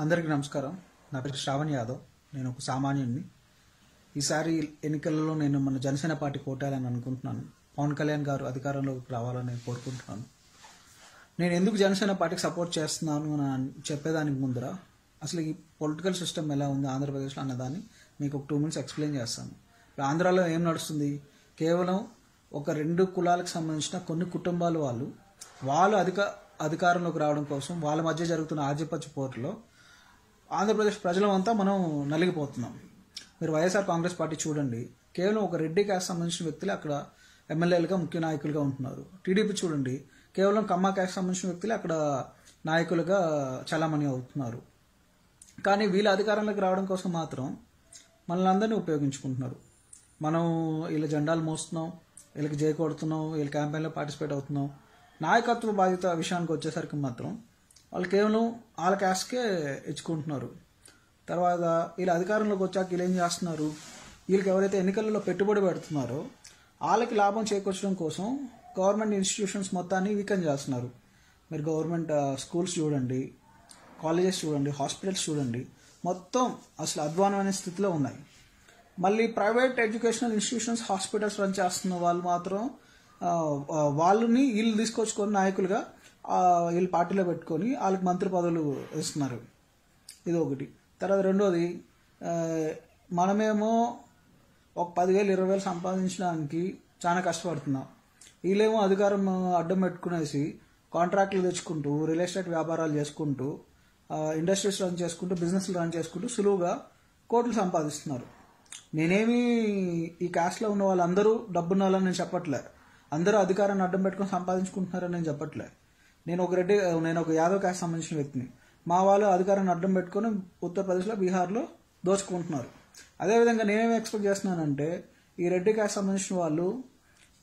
అందరికీ నమస్కారం. నా పేరు శ్రావణ్ యాదవ్. నేను ఒక సామాన్యుడిని. ఈసారి ఎన్నికలలో నేను మన జనసేన పార్టీ కోటాలని అనుకుంటున్నాను. పవన్ కళ్యాణ్ గారు అధికారంలోకి రావాలని నేను కోరుకుంటున్నాను. నేను ఎందుకు జనసేన పార్టీకి సపోర్ట్ చేస్తున్నాను అని చెప్పేదానికి ముందర అసలు ఈ పొలిటికల్ సిస్టమ్ ఎలా ఉంది ఆంధ్రప్రదేశ్లో అన్నదాన్ని మీకు ఒక టూ మినిట్స్ ఎక్స్ప్లెయిన్ చేస్తాను. ఇప్పుడు ఆంధ్రాలో ఏం నడుస్తుంది? కేవలం ఒక రెండు కులాలకు సంబంధించిన కొన్ని కుటుంబాల వాళ్ళు వాళ్ళు అధిక అధికారంలోకి రావడం కోసం వాళ్ళ మధ్య జరుగుతున్న ఆధిపత్య పోరులో ఆంధ్రప్రదేశ్ ప్రజలమంతా మనం నలిగిపోతున్నాం. మీరు వైఎస్ఆర్ కాంగ్రెస్ పార్టీ చూడండి. కేవలం ఒక రెడ్డి క్యాస్ట్ సంబంధించిన వ్యక్తులే అక్కడ ఎమ్మెల్యేలుగా ముఖ్య నాయకులుగా ఉంటున్నారు. టీడీపీ చూడండి. కేవలం కమ్మ క్యాస్ట్ సంబంధించిన వ్యక్తులే అక్కడ నాయకులుగా చలామణి అవుతున్నారు. కానీ వీళ్ళ అధికారంలోకి రావడం కోసం మాత్రం మనల్ని అందరినీ ఉపయోగించుకుంటున్నారు. మనం వీళ్ళ జెండాలు మోస్తున్నాం. వీళ్ళకి జై కొడుతున్నాం వీళ్ళ క్యాంపెయిన్లో పార్టిసిపేట్ అవుతున్నాం నాయకత్వ బాధ్యత విషయానికి వచ్చేసరికి మాత్రం వాళ్ళు కేవలం వాళ్ళ క్యాష్కే ఇచ్చుకుంటున్నారు. తర్వాత వీళ్ళ అధికారంలోకి వచ్చాక వీళ్ళు ఏం చేస్తున్నారు? వీళ్ళకి ఎవరైతే ఎన్నికలలో పెట్టుబడి పెడుతున్నారో వాళ్ళకి లాభం చేకూర్చడం కోసం గవర్నమెంట్ ఇన్స్టిట్యూషన్స్ మొత్తాన్ని వీకెన్ చేస్తున్నారు. మీరు గవర్నమెంట్ స్కూల్స్ చూడండి కాలేజెస్ చూడండి హాస్పిటల్స్ చూడండి మొత్తం అసలు అధ్వానమైన స్థితిలో ఉన్నాయి. మళ్ళీ private educational institutions hospitals run చేస్తున్న వాళ్ళు మాత్రం వాళ్ళని వీళ్ళు తీసుకొచ్చుకొని నాయకులుగా వీళ్ళు పార్టీలో పెట్టుకొని వాళ్ళకి మంత్రి పదవులు ఇస్తున్నారు. ఇది ఒకటి. తర్వాత రెండోది మనమేమో ఒక పదివేలు ఇరవై వేలు సంపాదించడానికి చాలా కష్టపడుతున్నాం. వీళ్ళేమో అధికారం అడ్డం పెట్టుకునేసి కాంట్రాక్ట్లు తెచ్చుకుంటూ రియల్ ఎస్టేట్ వ్యాపారాలు చేసుకుంటూ ఇండస్ట్రీస్ రన్ చేసుకుంటూ బిజినెస్లు రన్ చేసుకుంటూ సులువుగా కోట్లు సంపాదిస్తున్నారు. నేనేమి ఈ క్యాస్ట్లో ఉన్న వాళ్ళందరూ డబ్బున్న వాళ్ళని నేను చెప్పట్లే. అందరూ అధికారాన్ని అడ్డం పెట్టుకొని సంపాదించుకుంటున్నారని నేను చెప్పట్లే. నేను ఒక రెడ్డి నేను ఒక యాదవ్ క్యాస్ట్ సంబంధించిన వ్యక్తిని. మా వాళ్ళు అధికారాన్ని అడ్డం పెట్టుకొని ఉత్తరప్రదేశ్లో బీహార్లో దోచుకుంటున్నారు. అదేవిధంగా నేనేమి ఎక్స్పెక్ట్ చేస్తున్నానంటే ఈ రెడ్డి క్యాస్ట్ సంబంధించిన వాళ్ళు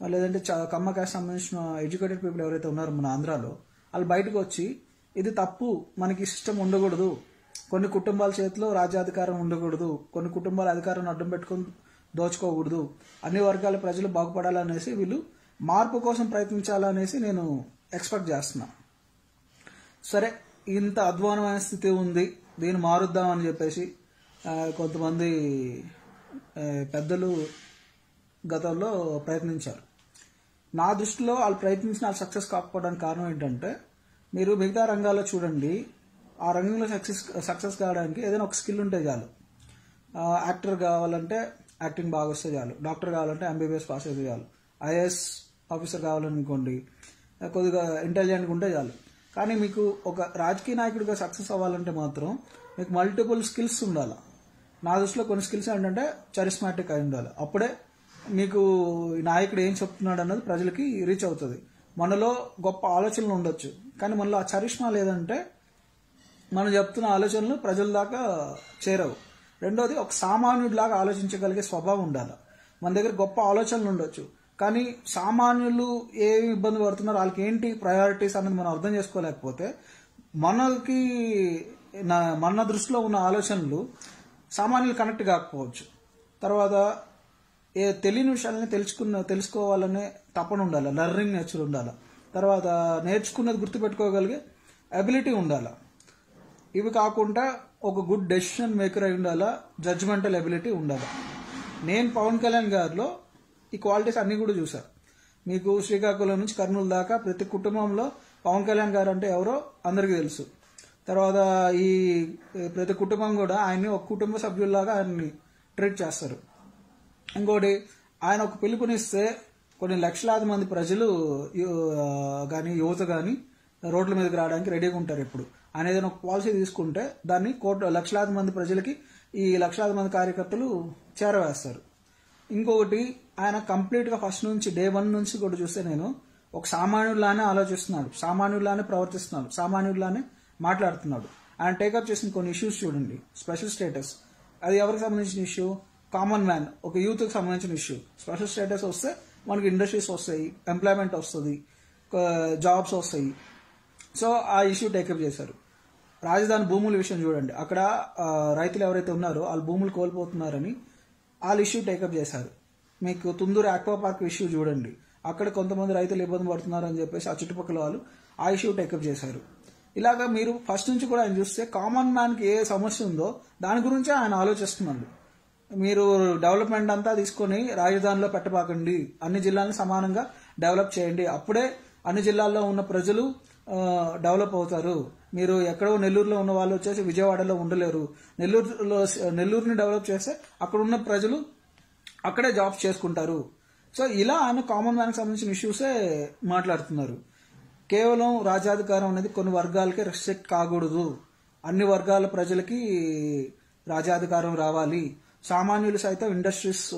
లేదంటే చ- కమ్మ క్యాస్ట్ సంబంధించిన ఎడ్యుకేటెడ్ పీపుల్ ఎవరైతే ఉన్నారో మన ఆంధ్రాలో వాళ్ళు బయటకు వచ్చి ఇది తప్పు మనకి సిస్టమ్ ఉండకూడదు. కొన్ని కుటుంబాల చేతిలో రాజ్యాధికారం ఉండకూడదు కొన్ని కుటుంబాల అధికారాన్ని అడ్డం పెట్టుకొని దోచుకోకూడదు. అన్ని వర్గాల ప్రజలు బాగుపడాలనేసి వీళ్ళు మార్పు కోసం ప్రయత్నించాలనేసి నేను ఎక్స్పెక్ట్ చేస్తున్నా. సరే ఇంత అధ్వానమైన స్థితి ఉంది దీన్ని మారుద్దామని చెప్పేసి కొంతమంది పెద్దలు గతంలో ప్రయత్నించారు. నా దృష్టిలో వాళ్ళు ప్రయత్నించిన వాళ్ళు సక్సెస్ కాకపోవడానికి కారణం ఏంటంటే మీరు మిగతా రంగాల్లో చూడండి ఆ రంగంలో సక్సెస్ సక్సెస్ కావడానికి ఏదైనా ఒక స్కిల్ ఉంటే చాలు. యాక్టర్ కావాలంటే యాక్టింగ్ బాగా వస్తే చాలు. డాక్టర్ కావాలంటే ఎంబీబీఎస్ పాస్ అయితే చాలు. ఐఏఎస్ ఆఫీసర్ కావాలనుకోండి కొద్దిగా ఇంటెలిజెంట్గా ఉంటే చాలు. కానీ మీకు ఒక రాజకీయ నాయకుడిగా సక్సెస్ అవ్వాలంటే మాత్రం మీకు మల్టిపుల్ స్కిల్స్ ఉండాలి. నా దృష్టిలో కొన్ని స్కిల్స్ ఏంటంటే చరిస్మాటిక్ అయి ఉండాలి. అప్పుడే మీకు నాయకుడు ఏం చెప్తున్నాడు అన్నది ప్రజలకి రీచ్ అవుతుంది. మనలో గొప్ప ఆలోచనలు ఉండొచ్చు. కానీ మనలో ఆ చరిష్మా లేదంటే మనం చెప్తున్న ఆలోచనలు ప్రజల దాకా చేరవు. రెండోది ఒక సామాన్యుడిలాగా ఆలోచించగలిగే స్వభావం ఉండాలి. మన దగ్గర గొప్ప ఆలోచనలు ఉండొచ్చు. కానీ సామాన్యులు ఏ ఇబ్బంది పడుతున్నారో వాళ్ళకి ఏంటి ప్రయారిటీస్ అనేది మనం అర్థం చేసుకోలేకపోతే మనకి నా మన దృష్టిలో ఉన్న ఆలోచనలు సామాన్యులు కనెక్ట్ కాకపోవచ్చు. తర్వాత ఏ తెలియని విషయాలని తెలుసుకున్న తెలుసుకోవాలనే తపన ఉండాలి. లర్నింగ్ నేచర్ ఉండాలి. తర్వాత నేర్చుకున్నది గుర్తుపెట్టుకోగలిగే అబిలిటీ ఉండాలి. ఇవి కాకుండా ఒక గుడ్ డెసిషన్ మేకర్ అయి ఉండాలా జడ్జ్మెంటల్ ఎబిలిటీ ఉండాలి. నేను పవన్ కళ్యాణ్ గారిలో ఈ క్వాలిటీస్ అన్ని కూడా చూశాను మీకు శ్రీకాకుళం నుంచి కర్నూలు దాకా ప్రతి కుటుంబంలో పవన్ కళ్యాణ్ గారు అంటే ఎవరో అందరికీ తెలుసు. తర్వాత ఈ ప్రతి కుటుంబం కూడా ఆయన్ని ఒక కుటుంబ సభ్యుల్లాగా ఆయన్ని ట్రీట్ చేస్తారు. ఇంకోటి ఆయన ఒక పిలుపునిస్తే కొన్ని లక్షలాది మంది ప్రజలు కానీ యువత కానీ రోడ్ల మీదకి రావడానికి రెడీగా ఉంటారు ఇప్పుడు. అనేది ఒక పాలసీ తీసుకుంటే దాన్ని కోట్ల లక్షలాది మంది ప్రజలకి ఈ లక్షలాది మంది కార్యకర్తలు చేరవేస్తారు. ఇంకొకటి ఆయన కంప్లీట్గా ఫస్ట్ నుంచి డే వన్ నుంచి కూడా చూస్తే నేను ఒక సామాన్యుడిలానే ఆలోచిస్తున్నాడు. సామాన్యుడిలానే ప్రవర్తిస్తున్నాడు. సామాన్యుడిలానే మాట్లాడుతున్నాడు. ఆయన టేకప్ చేసిన కొన్ని ఇష్యూస్ చూడండి. స్పెషల్ స్టేటస్ అది ఎవరికి సంబంధించిన ఇష్యూ కామన్ మ్యాన్ ఒక యూత్కి సంబంధించిన ఇష్యూ స్పెషల్ స్టేటస్ వస్తే మనకి ఇండస్ట్రీస్ వస్తాయి ఎంప్లాయ్మెంట్ వస్తుంది జాబ్స్ వస్తాయి. సో ఆ ఇష్యూ టేకప్ చేశారు. రాజధాని భూముల విషయం చూడండి. అక్కడ రైతులు ఎవరైతే ఉన్నారో వాళ్ళు భూములు కోల్పోతున్నారని వాళ్ళు ఇష్యూ టేకప్ చేశారు. మీకు తుందూరు ఆక్వా పార్క్ ఇష్యూ చూడండి. అక్కడ కొంతమంది రైతులు ఇబ్బంది పడుతున్నారు అని చెప్పేసి ఆ చుట్టుపక్కల వాళ్ళు ఆ ఇష్యూ టేకప్ చేశారు. ఇలాగా మీరు ఫస్ట్ నుంచి కూడా ఆయన చూస్తే కామన్ మ్యాన్కి ఏ సమస్య ఉందో దాని గురించే ఆయన ఆలోచిస్తున్నాడు. మీరు డెవలప్మెంట్ అంతా తీసుకొని రాజధానిలో పెట్టబాకండి. అన్ని జిల్లాలను సమానంగా డెవలప్ చేయండి. అప్పుడే అన్ని జిల్లాల్లో ఉన్న ప్రజలు డెవలప్ అవుతారు. మీరు ఎక్కడో నెల్లూరులో ఉన్న వాళ్ళు వచ్చేసి విజయవాడలో ఉండలేరు. నెల్లూరులో నెల్లూరుని డెవలప్ చేస్తే అక్కడ ఉన్న ప్రజలు అక్కడే జాబ్స్ చేసుకుంటారు. సో ఇలా ఆయన కామన్ మ్యాన్కి సంబంధించిన ఇష్యూసే మాట్లాడుతున్నారు. కేవలం రాజ్యాధికారం అనేది కొన్ని వర్గాలకే రెస్ట్రిక్ట్ కాకూడదు. అన్ని వర్గాల ప్రజలకి రాజ్యాధికారం రావాలి. సామాన్యులు సైతం ఇండస్ట్రీస్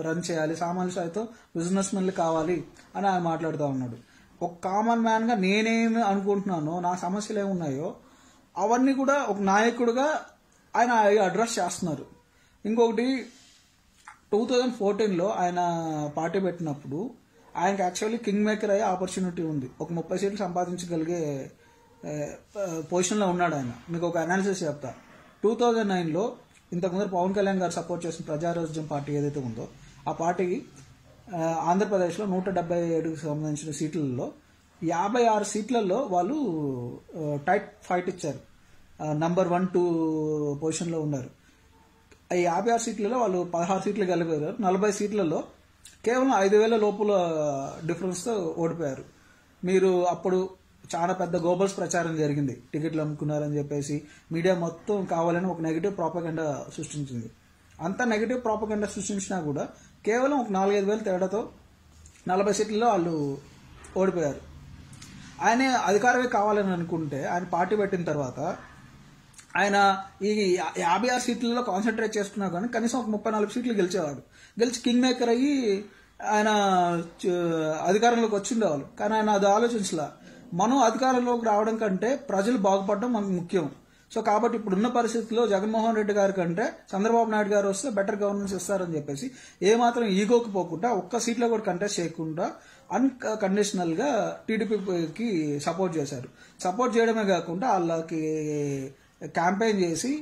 రన్ చేయాలి. సామాన్యులు సైతం బిజినెస్ మెన్లు కావాలి అని ఆయన మాట్లాడుతూ ఉన్నాడు. ఒక కామన్ మ్యాన్గా నేనేమి అనుకుంటున్నానో నా సమస్యలు ఏమున్నాయో అవన్నీ కూడా ఒక నాయకుడిగా ఆయన అడ్రస్ చేస్తున్నారు. ఇంకొకటి టూ థౌజండ్ ఫోర్టీన్లో ఆయన పార్టీ పెట్టినప్పుడు ఆయనకి యాక్చువల్లీ కింగ్ మేకర్ అయ్యే ఆపర్చునిటీ ఉంది. ఒక ముప్పై సీట్లు సంపాదించగలిగే పొజిషన్లో ఉన్నాడు ఆయన. మీకు ఒక అనాలిసిస్ చెప్తా. టూ థౌజండ్ నైన్లో ఇంతకుముందు పవన్ కళ్యాణ్ గారు సపోర్ట్ చేసిన ప్రజారాజ్యం పార్టీ ఏదైతే ఉందో ఆ పార్టీకి ఆంధ్రప్రదేశ్లో నూట డెబ్బై ఏడుకు సంబంధించిన సీట్లలో యాభై ఆరు సీట్లలో వాళ్ళు టైట్ ఫైట్ ఇచ్చారు. నంబర్ వన్ టూ పొజిషన్లో ఉన్నారు. ఈ యాభై ఆరు సీట్లలో వాళ్ళు పదహారు సీట్లు గెలిపారు. నలభై సీట్లలో కేవలం ఐదు వేల లోపల డిఫరెన్స్తో ఓడిపోయారు. మీరు అప్పుడు చాలా పెద్ద గోబల్స్ ప్రచారం జరిగింది. టికెట్లు అమ్ముకున్నారని చెప్పేసి మీడియా మొత్తం కావాలని ఒక నెగిటివ్ ప్రాపగెండా సృష్టించింది. అంత నెగిటివ్ ప్రాపగెండా సృష్టించినా కూడా కేవలం ఒక నాలుగైదు వేల తేడాతో నలభై సీట్లలో వాళ్ళు ఓడిపోయారు. ఆయన అధికారమే కావాలని అనుకుంటే ఆయన పార్టీ పెట్టిన తర్వాత ఆయన ఈ యా- యాభై ఆరు సీట్లలో కాన్సన్ట్రేట్ చేసుకున్నా కానీ కనీసం ఒక ముప్పై నాలుగు సీట్లు గెలిచేవాడు. గెలిచి కింగ్ మేకర్ అయ్యి ఆయన అధికారంలోకి వచ్చిండేవాళ్ళు. కానీ ఆయన అది ఆలోచించలా. మనం అధికారంలోకి రావడం కంటే ప్రజలు బాగుపడడం మనకు ముఖ్యం. సో కాబట్టి ఇప్పుడున్న పరిస్థితుల్లో జగన్మోహన్ రెడ్డి గారి కంటే చంద్రబాబు నాయుడు గారు వస్తే బెటర్ గవర్నెన్స్ ఇస్తారని చెప్పేసి ఏమాత్రం ఈగోకి పోకుండా ఒక్క సీట్లో కూడా కంటెస్ట్ చేయకుండా అన్కండిషనల్గా టీడీపీకి సపోర్ట్ చేశారు. సపోర్ట్ చేయడమే కాకుండా వాళ్ళకి క్యాంపెయిన్ చేసి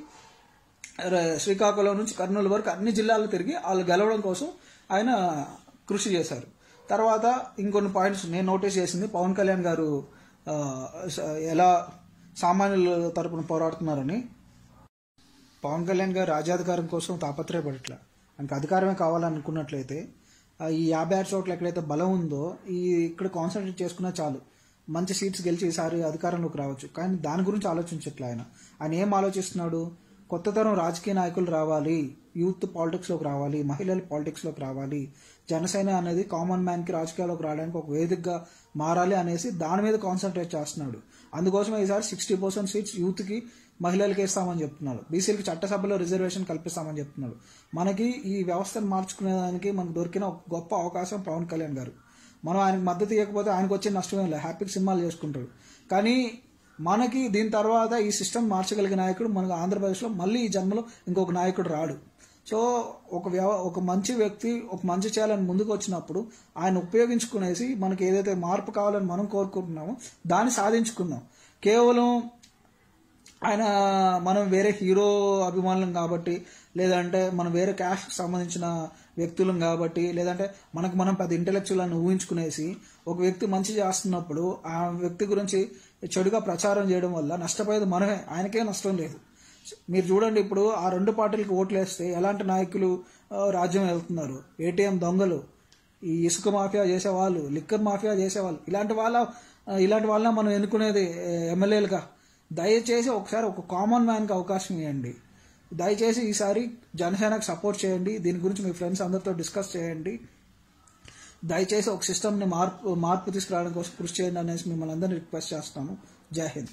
శ్రీకాకుళం నుంచి కర్నూలు వరకు అన్ని జిల్లాలు తిరిగి వాళ్ళు గెలవడం కోసం ఆయన కృషి చేశారు. తర్వాత ఇంకొన్ని పాయింట్స్ నేను నోటీస్ చేసింది పవన్ కళ్యాణ్ గారు ఎలా సామాన్యుల తరపున పోరాడుతున్నారని పవన్ కళ్యాణ్ గారు రాజ్యాధికారం కోసం తాపత్రయపడట్ల. ఆయనకు అధికారమే కావాలనుకున్నట్లయితే ఈ యాభై ఆరు చోట్ల ఎక్కడైతే బలం ఉందో ఈ ఇక్కడ కాన్సన్ట్రేట్ చేసుకున్నా చాలు. మంచి సీట్స్ గెలిచి ఈసారి అధికారంలోకి రావచ్చు. కానీ దాని గురించి ఆలోచించట్లే ఆయన. ఆయన ఏం ఆలోచిస్తున్నాడు? కొత్త తరం రాజకీయ నాయకులు రావాలి. యూత్ పాలిటిక్స్లోకి రావాలి మహిళలు పాలిటిక్స్లోకి రావాలి. జనసేన అనేది కామన్ మ్యాన్కి రాజకీయాల్లోకి రావడానికి ఒక వేదికగా మారాలి అనేసి దాని మీద కాన్సన్ట్రేట్ చేస్తున్నాడు. అందుకోసమే ఈసారి సిక్స్టీ పర్సెంట్ సీట్స్ యూత్కి మహిళలకి ఇస్తామని చెప్తున్నాడు. బీసీలకి చట్టసభలో రిజర్వేషన్ కల్పిస్తామని చెప్తున్నాడు. మనకి ఈ వ్యవస్థను మార్చుకునేదానికి మనకు దొరికిన ఒక గొప్ప అవకాశం పవన్ కళ్యాణ్ గారు. మనం ఆయనకు మద్దతు ఇవ్వకపోతే ఆయనకు వచ్చే నష్టమే లేదు. హ్యాపీగా సినిమాలు చేసుకుంటారు కానీ మనకి దీని తర్వాత ఈ సిస్టమ్ మార్చగలిగే నాయకుడు మనకు ఆంధ్రప్రదేశ్లో మళ్ళీ ఈ జన్మలో ఇంకొక నాయకుడు రాడు. సో ఒక వ్యవ ఒక మంచి వ్యక్తి ఒక మంచి చేయాలని ముందుకు వచ్చినప్పుడు ఆయన ఉపయోగించుకునేసి మనకి ఏదైతే మార్పు కావాలని మనం కోరుకుంటున్నామో దాన్ని సాధించుకుందాం. కేవలం ఆయన మనం వేరే హీరో అభిమానులం కాబట్టి లేదంటే మనం వేరే క్యాస్ట్ సంబంధించిన వ్యక్తులం కాబట్టి లేదంటే మనకు మనం పెద్ద ఇంటలెక్చువల్ అని ఊహించుకునేసి ఒక వ్యక్తి మంచి చేస్తున్నప్పుడు ఆ వ్యక్తి గురించి చెడుగా ప్రచారం చేయడం వల్ల నష్టపోయేది మనమే. ఆయనకే నష్టం లేదు. మీరు చూడండి ఇప్పుడు ఆ రెండు పార్టీలకు ఓట్లు వేస్తే ఎలాంటి నాయకులు రాజ్యం వెళ్తున్నారు? ఏటీఎం దొంగలు ఈ ఇసుక మాఫియా చేసేవాళ్ళు లిక్కర్ మాఫియా చేసేవాళ్ళు. ఇలాంటి వాళ్ళ ఇలాంటి వాళ్ళ మనం ఎన్నుకునేది ఎమ్మెల్యేలుగా. దయచేసి ఒకసారి ఒక కామన్ మ్యాన్కి అవకాశం ఇవ్వండి. దయచేసి ఈసారి జనసేనకు సపోర్ట్ చేయండి. దీని గురించి మీ ఫ్రెండ్స్ అందరితో డిస్కస్ చేయండి. దయచేసి ఒక సిస్టమ్ని మార్పు మార్పు తీసుకురావడం కోసం కృషి చేయండి అనేసి మిమ్మల్ని అందరినీ రిక్వెస్ట్ చేస్తాను జై హింద్.